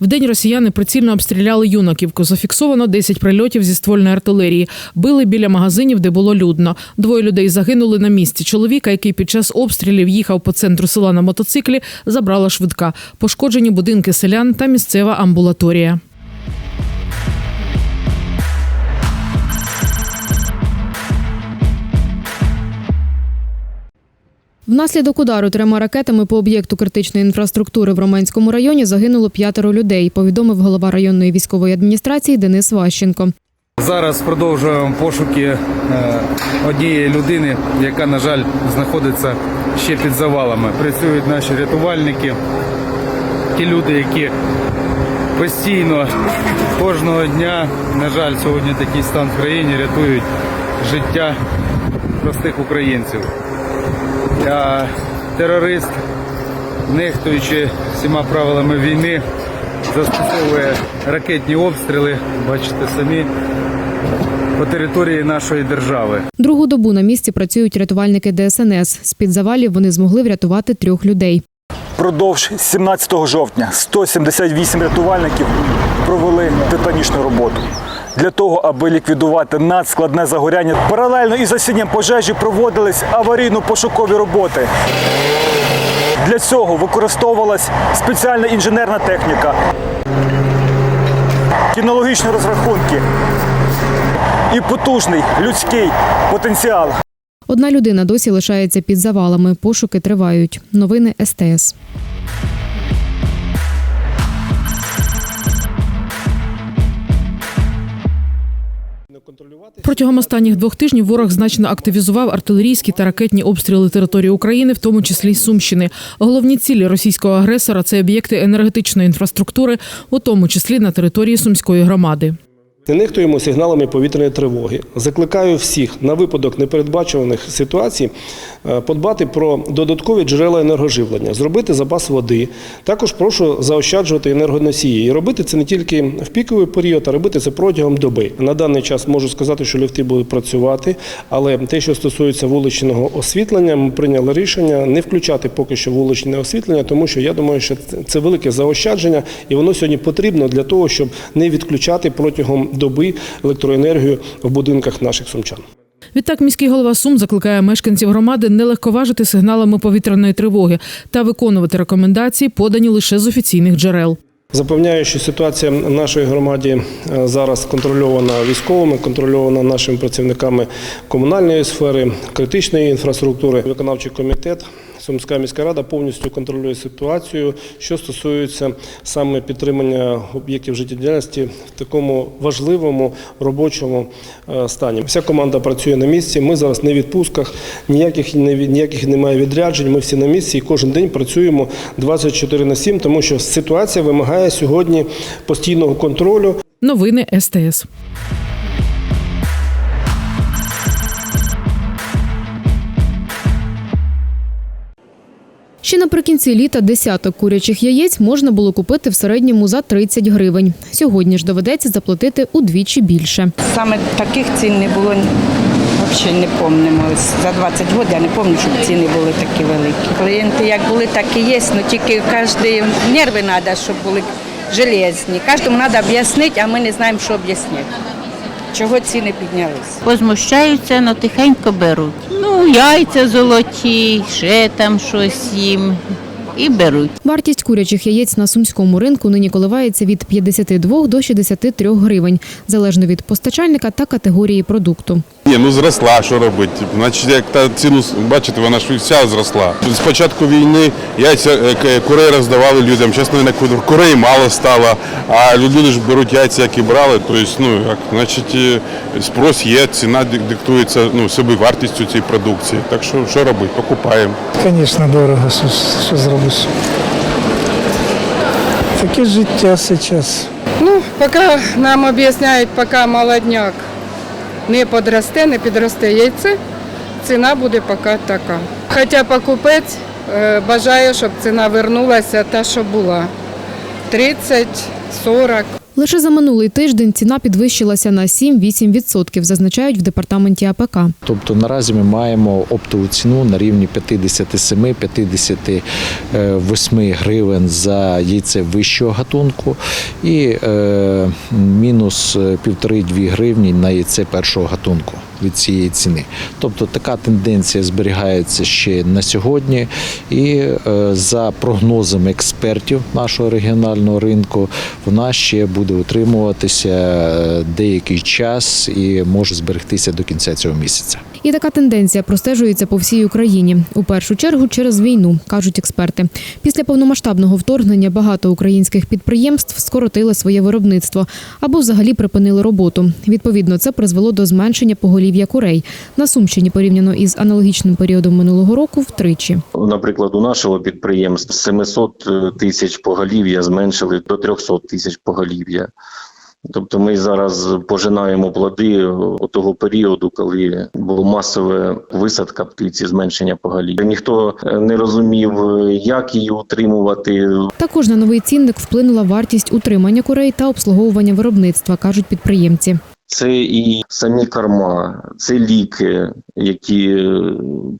Вдень росіяни прицільно обстріляли юнаківку. Зафіксовано 10 прильотів зі ствольної артилерії. Били біля магазинів, де було людно. Двоє людей загинули на місці. Чоловіка, який під час обстрілів їхав по центру села на мотоциклі, забрала швидка. Пошкоджені будинки селян та місцева амбулаторія. Внаслідок удару трьома ракетами по об'єкту критичної інфраструктури в Романському районі загинуло п'ятеро людей, повідомив голова районної військової адміністрації Денис Ващенко. Зараз продовжуємо пошуки е, однієї людини, яка, на жаль, знаходиться ще під завалами. Працюють наші рятувальники, ті люди, які постійно кожного дня, на жаль, сьогодні такий стан в країні рятують життя простих українців. А терорист, нехтуючи всіма правилами війни, застосовує ракетні обстріли, бачите самі, по території нашої держави. Другу добу на місці працюють рятувальники ДСНС. З під завалів вони змогли врятувати трьох людей. Продовж 17 жовтня 178 рятувальників провели титанічну роботу. Для того, аби ліквідувати надскладне загоряння, паралельно із засінням пожежі проводились аварійно-пошукові роботи. Для цього використовувалась спеціальна інженерна техніка, кінологічні розрахунки і потужний людський потенціал. Одна людина досі лишається під завалами. Пошуки тривають. Новини СТС. Протягом останніх двох тижнів ворог значно активізував артилерійські та ракетні обстріли території України, в тому числі й Сумщини. Головні цілі російського агресора це об'єкти енергетичної інфраструктури, у тому числі на території Сумської громади. Не нехтуємо сигналами повітряної тривоги. Закликаю всіх на випадок непередбачуваних ситуацій е, подбати про додаткові джерела енергоживлення, зробити запас води. Також прошу заощаджувати енергоносії. І робити це не тільки в піковий період, а робити це протягом доби. На даний час можу сказати, що ліфти будуть працювати, але те, що стосується вуличного освітлення, ми прийняли рішення не включати поки що вуличне освітлення, тому що я думаю, що це- це велике заощадження, і воно сьогодні потрібно для того, щоб не відключати протягом доби електроенергію в будинках наших сумчан. Відтак міський голова Сум закликає мешканців громади не легковажити сигналами повітряної тривоги та виконувати рекомендації, подані лише з офіційних джерел. Запевняю, що ситуація в нашій громаді е, зараз контрольована військовими, контрольована нашими працівниками комунальної сфери, критичної інфраструктури. Виконавчий комітет. Сумська міська рада повністю контролює ситуацію, що стосується саме підтримання об'єктів життєдіяльності в такому важливому робочому е, стані. Вся команда працює на місці. Ми зараз не в відпусках, ніяких ніяких немає відряджень. Ми всі на місці і кожен день працюємо 24 на 7, тому що ситуація вимагає сьогодні постійного контролю. Новини СТС. Ще наприкінці літа десяток курячих яєць можна було купити в середньому за 30 гривень. Сьогодні ж доведеться заплатити удвічі більше. Саме таких цін не було взагалі не пам'ятаємо. За 20 років я не пам'ятаю, щоб ціни були такі великі. Клієнти як були, так і є, але тільки кожен нерви треба, щоб були железні. Кожному треба об'яснити, а ми не знаємо, що об'яснити. Чого ціни піднялися. возмущаються, але тихенько беруть. Ну, яйця золоті, ще там щось їм. І беруть. Вартість курячих яєць на сумському ринку нині коливається від 52 до 63 гривень, залежно від постачальника та категорії продукту. Ні, ну зросла, що робити? Значить, як та ціну, бачите, вона ж вся зросла. З початку війни яйця е, курей роздавали людям, зараз навіть курей мало стало, а люди ж беруть яйця, які брали, тобто, ну, як, значить, спрос є, ціна диктується ну, собі вартістю цієї продукції. Так що, що робити? Покупаємо. Звісно, дорого, що, що зробиш. Таке життя зараз. Ну, поки нам об'ясняють, поки молодняк не подросте, не підросте яйце, ціна буде поки така. Хоча покупець е, бажає, щоб ціна вернулася та, що була. 30, 40. Лише за минулий тиждень ціна підвищилася на 7-8%, зазначають в департаменті АПК. Тобто наразі ми маємо оптову ціну на рівні 57-58 гривень за яйце вищого гатунку і е, мінус 1,5-2 гривні на яйце першого гатунку від цієї ціни. Тобто така тенденція зберігається ще на сьогодні. І е, за прогнозами експертів нашого регіонального ринку, вона ще буде утримуватися е, деякий час і може зберегтися до кінця цього місяця. І така тенденція простежується по всій Україні. У першу чергу через війну, кажуть експерти. Після повномасштабного вторгнення багато українських підприємств скоротили своє виробництво або взагалі припинили роботу. Відповідно, це призвело до зменшення поголів'я курей. На Сумщині порівняно із аналогічним періодом минулого року втричі. Наприклад, у нашого підприємства з 700 тисяч поголів'я зменшили до 300 тисяч поголів'я. Тобто ми зараз пожинаємо плоди того періоду, коли була масова висадка птиці, зменшення поголів'я. Ніхто е, не розумів, як її утримувати. Також на новий цінник вплинула вартість утримання курей та обслуговування виробництва, кажуть підприємці. Це і самі корма, це ліки, які е,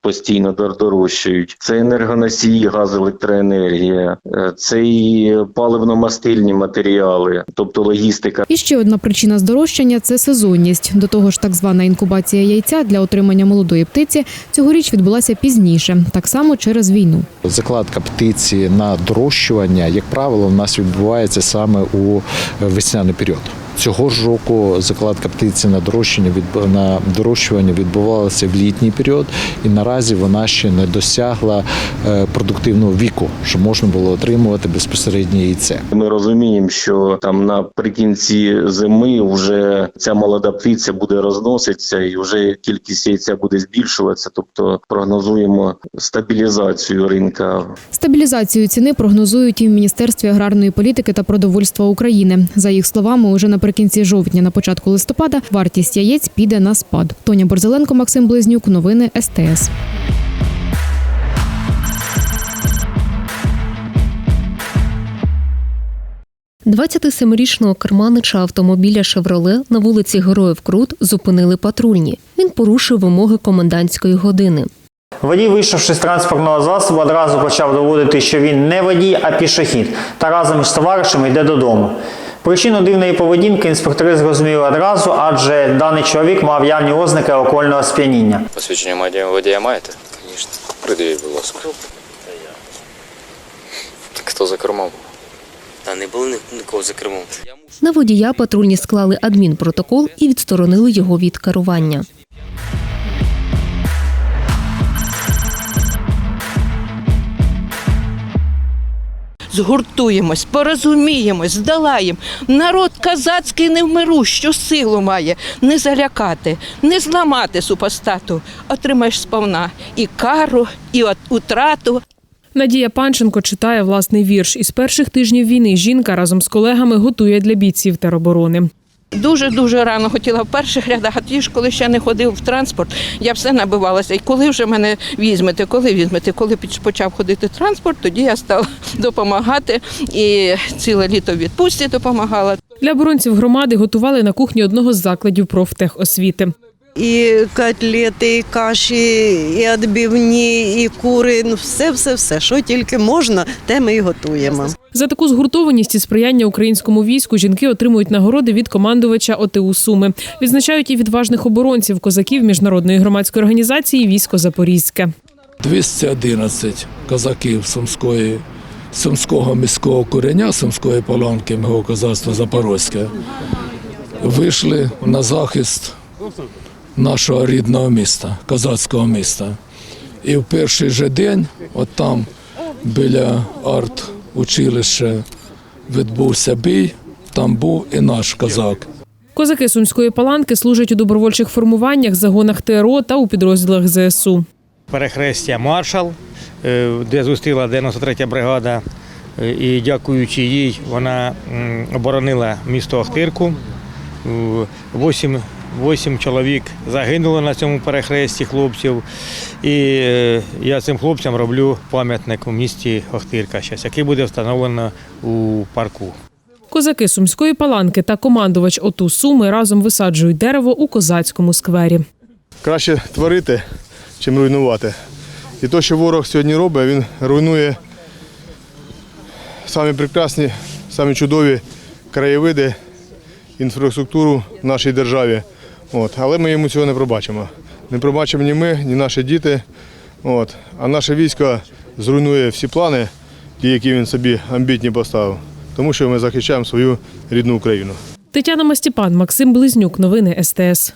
постійно дорожчають, це енергоносії, газ, електроенергія, е, це і паливно-мастильні матеріали, тобто логістика. І ще одна причина здорожчання це сезонність. До того ж, так звана інкубація яйця для отримання молодої птиці цьогоріч відбулася пізніше, так само через війну. Закладка птиці на дорощування, як правило, в нас відбувається саме у весняний період. Цього ж року закладка птиці на дорощення на дорощування відбувалася в літній період, і наразі вона ще не досягла е, продуктивного віку, що можна було отримувати безпосередньо яйце. Ми розуміємо, що там наприкінці зими вже ця молода птиця буде розноситися, і вже кількість яйця буде збільшуватися. Тобто прогнозуємо стабілізацію ринка Стабілізацію ціни прогнозують і в Міністерстві аграрної політики та продовольства України. За їх словами, уже наприкінці жовтня, на початку листопада, вартість яєць піде на спад. Тоня Борзеленко, Максим Близнюк. Новини СТС. – 27-річного керманича автомобіля «Шевроле» на вулиці Героїв Крут зупинили патрульні. Він порушив вимоги комендантської години. Водій, вийшовши з транспортного засобу, одразу почав доводити, що він не водій, а пішохід, та разом із товаришем йде додому. Причину дивної поведінки інспектори зрозуміли одразу, адже даний чоловік мав явні ознаки алкогольного сп'яніння. Посвідчення водія маєте? Звісно. Придивіть, будь ласка. Хто за кермом? Та не було нікого за кермом. На водія патрульні склали адмінпротокол і відсторонили його від керування. Згуртуємось, порозуміємось, здолаємо. Народ казацький не вмиру, що силу має не залякати, не зламати супостату. Отримаєш сповна і кару, і утрату. Надія Панченко читає власний вірш. Із перших тижнів війни жінка разом з колегами готує для бійців тероборони. Дуже дуже рано хотіла в перших рядах, а ті ж, коли ще не ходив в транспорт, я все набивалася. І коли вже мене візьмете, коли візьмете, коли почав ходити транспорт, тоді я стала допомагати і ціле літо в відпустці допомагала. Для оборонців громади готували на кухні одного з закладів профтехосвіти. І котлети, і каші, і відбивні, і кури. Ну все, все, все, що тільки можна, те ми і готуємо. За таку згуртованість і сприяння українському війську жінки отримують нагороди від командувача ОТУ Суми. Відзначають і відважних оборонців козаків міжнародної громадської організації Військо Запорізьке. 211 козаків Сумської, Сумського міського куреня, Сумської полонки мого козацтва Запорозьке вийшли на захист нашого рідного міста, козацького міста. І в перший же день, от там біля арт-училища відбувся бій, там був і наш козак. Козаки сумської паланки служать у добровольчих формуваннях, загонах ТРО та у підрозділах ЗСУ. Перехрестя маршал, е, де зустріла 93 бригада Е, І дякуючи їй, вона оборонила місто Охтирку. Е, Восім, восім чоловік загинуло на цьому перехресті хлопців. І е, я цим хлопцям роблю пам'ятник у місті Охтирка, який буде встановлено у парку. Козаки сумської паланки та командувач ОТУ Суми разом висаджують дерево у козацькому сквері. краще творити, чим руйнувати. І те, що ворог сьогодні робить, він руйнує самі прекрасні, самі чудові краєвиди, інфраструктуру в нашій державі. От. Але ми йому цього не пробачимо. Не пробачимо ні ми, ні наші діти. От. А наше військо зруйнує всі плани, ті, які він собі амбітні поставив, тому що ми захищаємо свою рідну Україну. Тетяна Мастіпан, Максим Близнюк. Новини СТС.